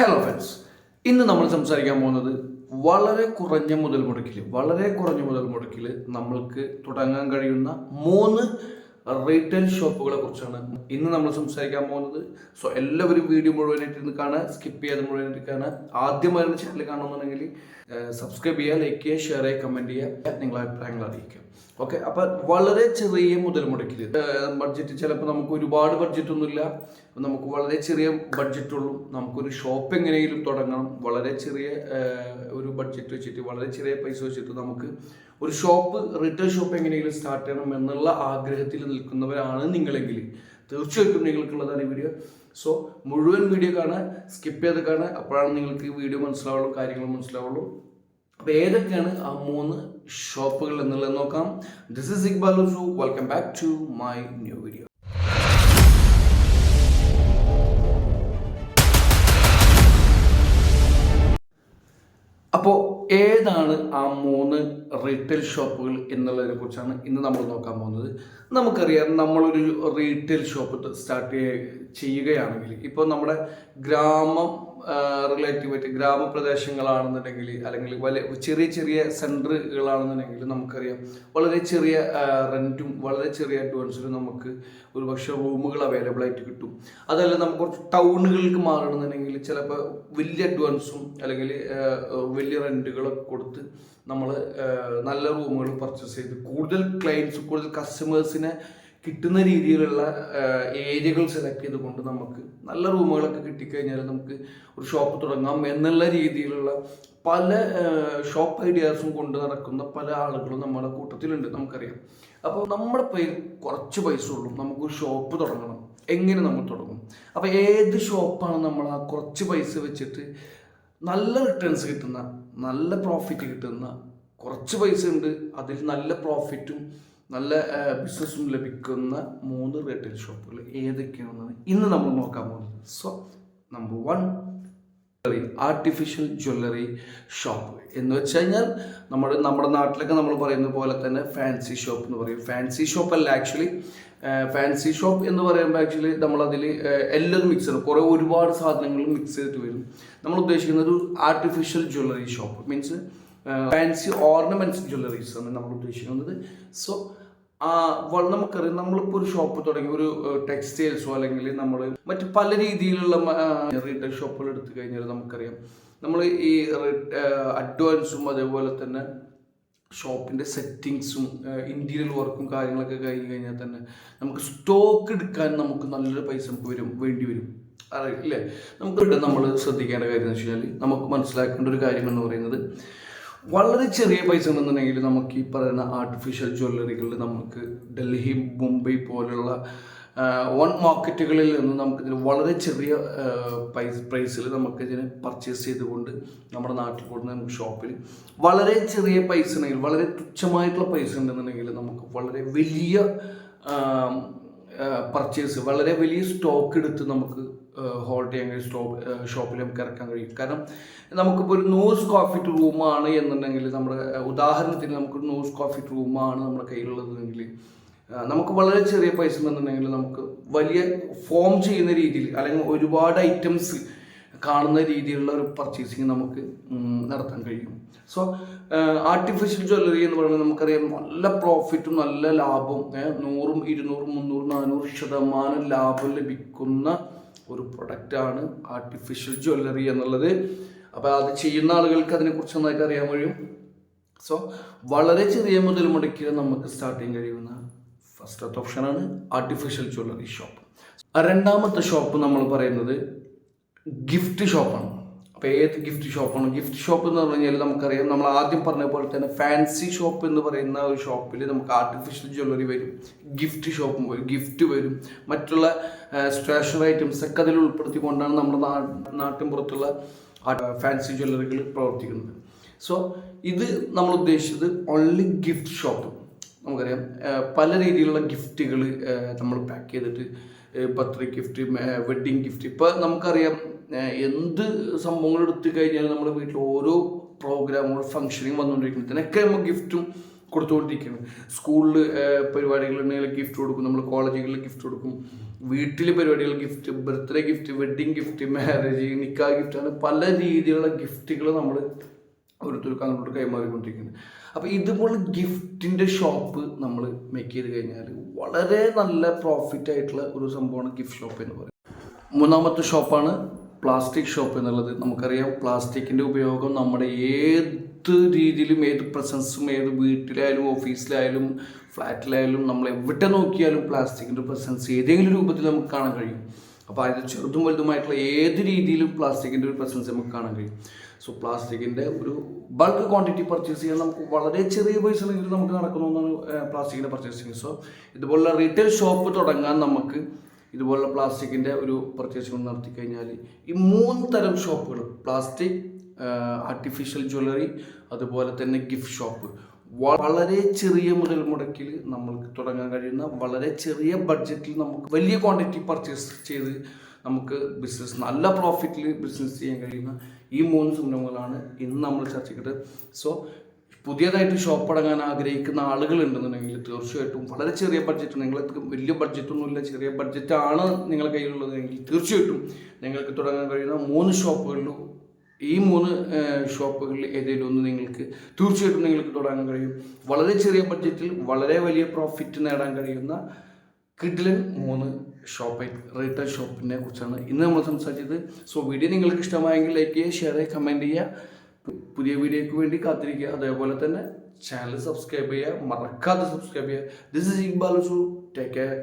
Hello friends ഇന്ന് നമ്മൾ സംസാരിക്കാൻ പോകുന്നത് വളരെ കുറഞ്ഞ മുതൽ മുടക്കിൽ വളരെ കുറഞ്ഞ മുതൽ മുടക്കിൽ നമ്മൾക്ക് തുടങ്ങാൻ കഴിയുന്ന മൂന്ന് റീറ്റെയിൽ ഷോപ്പുകളെ കുറിച്ചാണ് ഇന്ന് നമ്മൾ സംസാരിക്കാൻ പോകുന്നത്. സോ എല്ലാവരും വീഡിയോ മുഴുവനായിട്ട് ഇന്ന് കാണുക സ്കിപ്പ് ചെയ്യാതെ മുഴുവനായിട്ട് കാണുക. ആദ്യമായിരുന്നു ചാനൽ കാണുന്നുണ്ടെങ്കിൽ സബ്സ്ക്രൈബ് ചെയ്യുക ലൈക്ക് ചെയ്യുക ഷെയർ ചെയ്യുക കമന്റ് ചെയ്യുക. നിങ്ങളെ അഭിപ്രായങ്ങൾ അറിയിക്കുക ഓക്കെ അപ്പൊ വളരെ ചെറിയ മുതൽ മുടക്കിൽ ബഡ്ജറ്റ് ചിലപ്പോൾ നമുക്ക് ഒരുപാട് ബഡ്ജറ്റ് ഒന്നുമില്ല. നമുക്ക് വളരെ ചെറിയ ബഡ്ജറ്റ് ഉള്ളൂ. നമുക്കൊരു ഷോപ്പ് എങ്ങനെയെങ്കിലും തുടങ്ങണം. വളരെ ചെറിയ ഒരു ബഡ്ജറ്റ് വെച്ചിട്ട് വളരെ ചെറിയ പൈസ വെച്ചിട്ട് നമുക്ക് ഒരു ഷോപ്പ് റിട്ടേൺ ഷോപ്പ് എങ്ങനെയെങ്കിലും സ്റ്റാർട്ട് ചെയ്യണം എന്നുള്ള ആഗ്രഹത്തിൽ നിൽക്കുന്നവരാണ് നിങ്ങളെങ്കിൽ തീർച്ചയായിട്ടും നിങ്ങൾക്കുള്ളതാണ് ഈ വീഡിയോ സോ മുഴുവൻ വീഡിയോ കാണാൻ സ്കിപ്പ് ചെയ്ത് കാണാൻ അപ്പോഴാണ് നിങ്ങൾക്ക് ഈ വീഡിയോ മനസ്സിലാവുള്ളൂ കാര്യങ്ങൾ മനസ്സിലാവുള്ളൂ. അപ്പോൾ ഏതൊക്കെയാണ് ആ മൂന്ന് ഷോപ്പുകൾ എന്നുള്ളത് നോക്കാം. This is Iqbal ഉസു welcome back to my new video അപ്പോൾ ഏതാണ് ആ മൂന്ന് റീറ്റെയിൽ ഷോപ്പുകൾ എന്നുള്ളതിനെ കുറിച്ചാണ് ഇന്ന് നമ്മൾ നോക്കാൻ പോകുന്നത്. നമുക്കറിയാം നമ്മളൊരു റീറ്റെയിൽ ഷോപ്പ് സ്റ്റാർട്ട് ചെയ്യുകയാണെങ്കിൽ ഇപ്പോൾ നമ്മുടെ ഗ്രാമം റിലേറ്റീവായിട്ട് ഗ്രാമപ്രദേശങ്ങളാണെന്നുണ്ടെങ്കിൽ അല്ലെങ്കിൽ വലിയ ചെറിയ ചെറിയ സെന്ററുകളാണെന്നുണ്ടെങ്കിൽ നമുക്കറിയാം. വളരെ ചെറിയ റെന്റും വളരെ ചെറിയ അഡ്വാൻസിലും നമുക്ക് ഒരു പക്ഷേ റൂമുകൾ അവൈലബിൾ ആയിട്ട് കിട്ടും. അതല്ല നമുക്ക് കുറച്ച് ടൗണുകൾക്ക് മാറണമെന്നുണ്ടെങ്കിൽ ചിലപ്പോൾ വലിയ അഡ്വാൻസും അല്ലെങ്കിൽ വലിയ റെന്റുകളൊക്കെ കൊടുത്ത് നമ്മൾ നല്ല റൂമുകൾ പർച്ചേസ് ചെയ്ത് കൂടുതൽ ക്ലയൻസ് കൂടുതൽ കസ്റ്റമേഴ്സിനെ കിട്ടുന്ന രീതിയിലുള്ള ഏരിയകൾ സെലക്ട് ചെയ്തുകൊണ്ട് നമുക്ക് നല്ല റൂമുകളൊക്കെ കിട്ടിക്കഴിഞ്ഞാൽ നമുക്ക് ഒരു ഷോപ്പ് തുടങ്ങാം എന്നുള്ള രീതിയിലുള്ള പല ഷോപ്പ് ഐഡിയാസും കൊണ്ട് നടക്കുന്ന പല ആളുകളും നമ്മുടെ കൂട്ടത്തിലുണ്ട് നമുക്കറിയാം. അപ്പോൾ നമ്മുടെ പേര് കുറച്ച് പൈസ ഉള്ളൂ. നമുക്ക് ഷോപ്പ് തുടങ്ങണം. എങ്ങനെ നമ്മൾ തുടങ്ങും? അപ്പോൾ ഏത് ഷോപ്പാണ് നമ്മൾ ആ കുറച്ച് പൈസ വെച്ചിട്ട് നല്ല റിട്ടേൺസ് കിട്ടുന്ന നല്ല പ്രോഫിറ്റ് കിട്ടുന്ന കുറച്ച് പൈസ ഉണ്ട്. അതിൽ നല്ല പ്രോഫിറ്റും നല്ല ബിസിനസ്സും ലഭിക്കുന്ന മൂന്ന് റീറ്റെയിൽ ഷോപ്പുകൾ ഏതൊക്കെയാണെന്നാണ് ഇന്ന് നമ്മൾ നോക്കാൻ പോകുന്നത്. So number one artificial jewellery shop എന്ന് വെച്ച് കഴിഞ്ഞാൽ നമ്മുടെ നമ്മുടെ നാട്ടിലൊക്കെ നമ്മൾ പറയുന്ന പോലെ തന്നെ ഫാൻസി ഷോപ്പ് എന്ന് പറയും. ഫാൻസി ഷോപ്പ് അല്ല ആക്ച്വലി ഫാൻസി ഷോപ്പ് എന്ന് പറയുമ്പോൾ ആക്ച്വലി നമ്മളതിൽ എല്ലാം മിക്സ് ചെയ്യണം. കുറേ ഒരുപാട് സാധനങ്ങൾ മിക്സ് ചെയ്തിട്ട് വരും. നമ്മൾ ഉദ്ദേശിക്കുന്നത് ഒരു artificial jewellery shop means fancy ornaments jewelleries ആണ് നമ്മൾ ഉദ്ദേശിക്കുന്നത്. സോ നമുക്കറിയാം നമ്മളിപ്പോൾ ഒരു ഷോപ്പ് തുടങ്ങി ഒരു ടെക്സ്റ്റൈൽസോ അല്ലെങ്കിൽ നമ്മൾ മറ്റ് പല രീതിയിലുള്ള റീറ്റെയിൽ ഷോപ്പുകൾ എടുത്തു കഴിഞ്ഞാൽ നമുക്കറിയാം. നമ്മൾ ഈ അഡ്വാൻസും അതേപോലെ തന്നെ ഷോപ്പിന്റെ സെറ്റിങ്സും ഇന്റീരിയൽ വർക്കും കാര്യങ്ങളൊക്കെ കഴിഞ്ഞ് കഴിഞ്ഞാൽ തന്നെ നമുക്ക് സ്റ്റോക്ക് എടുക്കാൻ നമുക്ക് നല്ലൊരു പൈസ നമുക്ക് വരും വേണ്ടി വരും. അറിയില്ലേ നമുക്ക് നമ്മൾ ശ്രദ്ധിക്കേണ്ട കാര്യം എന്ന് വെച്ച് കഴിഞ്ഞാൽ നമുക്ക് മനസ്സിലാക്കേണ്ട ഒരു കാര്യം എന്ന് പറയുന്നത് വളരെ ചെറിയ പൈസ ഉണ്ടെന്നുണ്ടെങ്കിൽ നമുക്ക് ഈ പറയുന്ന ആർട്ടിഫിഷ്യൽ ജ്വല്ലറികളിൽ നമുക്ക് ഡൽഹി മുംബൈ പോലുള്ള വൺ മാർക്കറ്റുകളിൽ നിന്ന് നമുക്കിതിന് വളരെ ചെറിയ പൈസ പ്രൈസിൽ നമുക്കിതിന് പർച്ചേസ് ചെയ്തുകൊണ്ട് നമ്മുടെ നാട്ടിൽ കൊടുക്കുന്ന നമുക്ക് ഷോപ്പിൽ വളരെ ചെറിയ പൈസ ഉണ്ടെങ്കിൽ വളരെ തുച്ഛമായിട്ടുള്ള പൈസ ഉണ്ടെന്നുണ്ടെങ്കിൽ നമുക്ക് വളരെ വലിയ പർച്ചേസ് വളരെ വലിയ സ്റ്റോക്ക് എടുത്ത് നമുക്ക് ഹോൾഡ് ചെയ്യാൻ കഴിയും സ്റ്റോപ്പ് ഷോപ്പിൽ നമുക്ക് ഇറക്കാൻ കഴിയും. കാരണം നമുക്കിപ്പോൾ ഒരു നോസ് കോഫി റൂമാണ് എന്നുണ്ടെങ്കിൽ നമ്മുടെ ഉദാഹരണത്തിന് നമുക്കൊരു നോസ് കോഫി റൂമാണ് നമ്മുടെ കയ്യിലുള്ളതെങ്കിൽ നമുക്ക് വളരെ ചെറിയ പൈസ എന്നുണ്ടെങ്കിൽ നമുക്ക് വലിയ ഫോം ചെയ്യുന്ന രീതിയിൽ അല്ലെങ്കിൽ ഒരുപാട് ഐറ്റംസ് കാണുന്ന രീതിയിലുള്ള ഒരു പർച്ചേസിങ് നമുക്ക് നടത്താൻ കഴിയും. സോ ആർട്ടിഫിഷ്യൽ ജ്വല്ലറി എന്ന് പറയുന്നത് നമുക്കറിയാം നല്ല പ്രോഫിറ്റും നല്ല ലാഭം നൂറും ഇരുന്നൂറും മുന്നൂറും നാനൂറ് ശതമാനം ലാഭം ലഭിക്കുന്ന ഒരു പ്രൊഡക്റ്റാണ് ആർട്ടിഫിഷ്യൽ ജ്വല്ലറി എന്നുള്ളത്. അപ്പോൾ അത് ചെയ്യുന്ന ആളുകൾക്ക് അതിനെക്കുറിച്ച് നന്നായിട്ട് അറിയാൻ കഴിയും. സോ വളരെ ചെറിയ മുതൽ മുടക്കി നമുക്ക് സ്റ്റാർട്ട് ചെയ്യാൻ കഴിയുന്ന ഫസ്റ്റത്തെ ഓപ്ഷനാണ് ആർട്ടിഫിഷ്യൽ ജ്വല്ലറി ഷോപ്പ് രണ്ടാമത്തെ ഷോപ്പ് നമ്മൾ പറയുന്നത് ഗിഫ്റ്റ് ഷോപ്പാണ് അപ്പോൾ ഏത് ഗിഫ്റ്റ് ഷോപ്പാണ് ഗിഫ്റ്റ് ഷോപ്പ് എന്ന് പറഞ്ഞു കഴിഞ്ഞാൽ നമുക്കറിയാം നമ്മൾ ആദ്യം പറഞ്ഞ പോലെ തന്നെ ഫാൻസി ഷോപ്പ് എന്ന് പറയുന്ന ഒരു ഷോപ്പിൽ നമുക്ക് ആർട്ടിഫിഷ്യൽ ജ്വല്ലറി വരും ഗിഫ്റ്റ് ഷോപ്പും വരും ഗിഫ്റ്റ് വരും. മറ്റുള്ള സ്റ്റേഷനറി ഐറ്റംസ് ഒക്കെ അതിൽ ഉൾപ്പെടുത്തിക്കൊണ്ടാണ് നമ്മുടെ നാട്ടിൻ പുറത്തുള്ള ഫാൻസി ജ്വല്ലറികൾ പ്രവർത്തിക്കുന്നത്. സോ ഇത് നമ്മൾ ഉദ്ദേശിച്ചത് ഓൺലി ഗിഫ്റ്റ് ഷോപ്പ് നമുക്കറിയാം പല രീതിയിലുള്ള ഗിഫ്റ്റുകൾ നമ്മൾ പാക്ക് ചെയ്തിട്ട് ബർത്ത്ഡേ ഗിഫ്റ്റ് വെഡ്ഡിങ് ഗിഫ്റ്റ് ഇപ്പം നമുക്കറിയാം എന്ത് സംഭവങ്ങൾ എടുത്തു കഴിഞ്ഞാൽ നമ്മുടെ വീട്ടിൽ ഓരോ പ്രോഗ്രാമുകൾ ഫംഗ്ഷനും വന്നുകൊണ്ടിരിക്കുന്നത് ഇതിനൊക്കെ നമുക്ക് ഗിഫ്റ്റും കൊടുത്തുകൊണ്ടിരിക്കുകയാണ് സ്കൂളിൽ പരിപാടികളുണ്ടെങ്കിൽ ഗിഫ്റ്റ് കൊടുക്കും നമ്മൾ കോളേജുകളിൽ ഗിഫ്റ്റ് കൊടുക്കും. വീട്ടിൽ പരിപാടികൾ gift birthday gift wedding gift marriage നിക്കാ ഗിഫ്റ്റ് അങ്ങനെ പല രീതിയിലുള്ള ഗിഫ്റ്റുകൾ നമ്മൾ ഓരോരുത്തർക്ക് അങ്ങോട്ട് കൈമാറിക്കൊണ്ടിരിക്കുന്നത് അപ്പോൾ ഇതുപോലെ ഗിഫ്റ്റിന്റെ ഷോപ്പ് നമ്മൾ മേക്ക് ചെയ്ത് കഴിഞ്ഞാൽ വളരെ നല്ല പ്രോഫിറ്റ് ആയിട്ടുള്ള ഒരു സംഭവമാണ് ഗിഫ്റ്റ് ഷോപ്പ് എന്ന് പറയുന്നത്. മൂന്നാമത്തെ ഷോപ്പാണ് പ്ലാസ്റ്റിക് ഷോപ്പ് എന്നുള്ളത്. നമുക്കറിയാം പ്ലാസ്റ്റിക്കിന്റെ ഉപയോഗം നമ്മുടെ ഏത് രീതിയിലും ഏത് പ്രസൻസും ഏത് വീട്ടിലായാലും ഓഫീസിലായാലും ഫ്ലാറ്റിലായാലും നമ്മൾ എവിടെ നോക്കിയാലും പ്ലാസ്റ്റിക്കിന്റെ പ്രസൻസ് ഏതെങ്കിലും രൂപത്തിൽ നമുക്ക് കാണാൻ കഴിയും. അപ്പോൾ അതിൽ ചെറുതും വലുതുമായിട്ടുള്ള ഏത് രീതിയിലും പ്ലാസ്റ്റിക്കിന്റെ ഒരു പ്രസൻസ് നമുക്ക് കാണാൻ കഴിയും. സോ പ്ലാസ്റ്റിക്കിന്റെ ഒരു ബൾക്ക് ക്വാണ്ടിറ്റി പർച്ചേസ് ചെയ്യാൻ നമുക്ക് വളരെ ചെറിയ പൈസയിൽ നമുക്ക് നടക്കുന്ന ഒന്നാണ് പ്ലാസ്റ്റിക്കിന്റെ പർച്ചേസിങ് സോ ഇതുപോലുള്ള റീറ്റെയിൽ ഷോപ്പ് തുടങ്ങാൻ നമുക്ക് ഇതുപോലുള്ള പ്ലാസ്റ്റിക്കിന്റെ ഒരു പർച്ചേസിങ് നടത്തി കഴിഞ്ഞാൽ ഈ മൂന്ന് തരം ഷോപ്പുകൾ പ്ലാസ്റ്റിക് ആർട്ടിഫിഷ്യൽ ജ്വല്ലറി അതുപോലെ തന്നെ ഗിഫ്റ്റ് ഷോപ്പ് വളരെ ചെറിയ മുതൽ മുടക്കിൽ നമ്മൾക്ക് തുടങ്ങാൻ കഴിയുന്ന വളരെ ചെറിയ ബഡ്ജറ്റിൽ നമുക്ക് വലിയ ക്വാണ്ടിറ്റി പർച്ചേസ് ചെയ്ത് നമുക്ക് ബിസിനസ് നല്ല പ്രോഫിറ്റിൽ ബിസിനസ് ചെയ്യാൻ കഴിയുന്ന ഈ മൂന്ന് സംരംഭങ്ങളാണ് ഇന്ന് നമ്മൾ ചർച്ച ചെയ്തത് സോ പുതിയതായിട്ട് ഷോപ്പ് തുടങ്ങാൻ ആഗ്രഹിക്കുന്ന ആളുകൾ ഉണ്ടെന്നുണ്ടെങ്കിൽ തീർച്ചയായിട്ടും വളരെ ചെറിയ ബഡ്ജറ്റ് നിങ്ങൾക്ക് വലിയ ബഡ്ജറ്റൊന്നുമില്ല ചെറിയ ബഡ്ജറ്റാണ് നിങ്ങളുടെ കയ്യിലുള്ളതെങ്കിൽ തീർച്ചയായിട്ടും നിങ്ങൾക്ക് തുടങ്ങാൻ കഴിയുന്ന മൂന്ന് ഷോപ്പുകളിലും ഈ മൂന്ന് ഷോപ്പുകളിൽ ഏതെങ്കിലും ഒന്ന് നിങ്ങൾക്ക് തീർച്ചയായിട്ടും നിങ്ങൾക്ക് തുടങ്ങാൻ കഴിയും. വളരെ ചെറിയ ബഡ്ജറ്റിൽ വളരെ വലിയ പ്രോഫിറ്റ് നേടാൻ കഴിയുന്ന കിഡിലൻ മൂന്ന് ഷോപ്പ് റീറ്റെയിൽ ഷോപ്പിനെ കുറിച്ചാണ് ഇന്ന് നമ്മൾ സംസാരിച്ചത്. സോ വീഡിയോ നിങ്ങൾക്ക് ഇഷ്ടമായെങ്കിൽ ലൈക്ക് ചെയ്യുക ഷെയർ ചെയ്യുക കമന്റ് ചെയ്യുക. പുതിയ വീഡിയോയ്ക്ക് വേണ്ടി കാത്തിരിക്കുക. അതേപോലെ തന്നെ ചാനൽ സബ്സ്ക്രൈബ് ചെയ്യുക. മറക്കാതെ സബ്സ്ക്രൈബ് ചെയ്യുക. This is Iqbal take care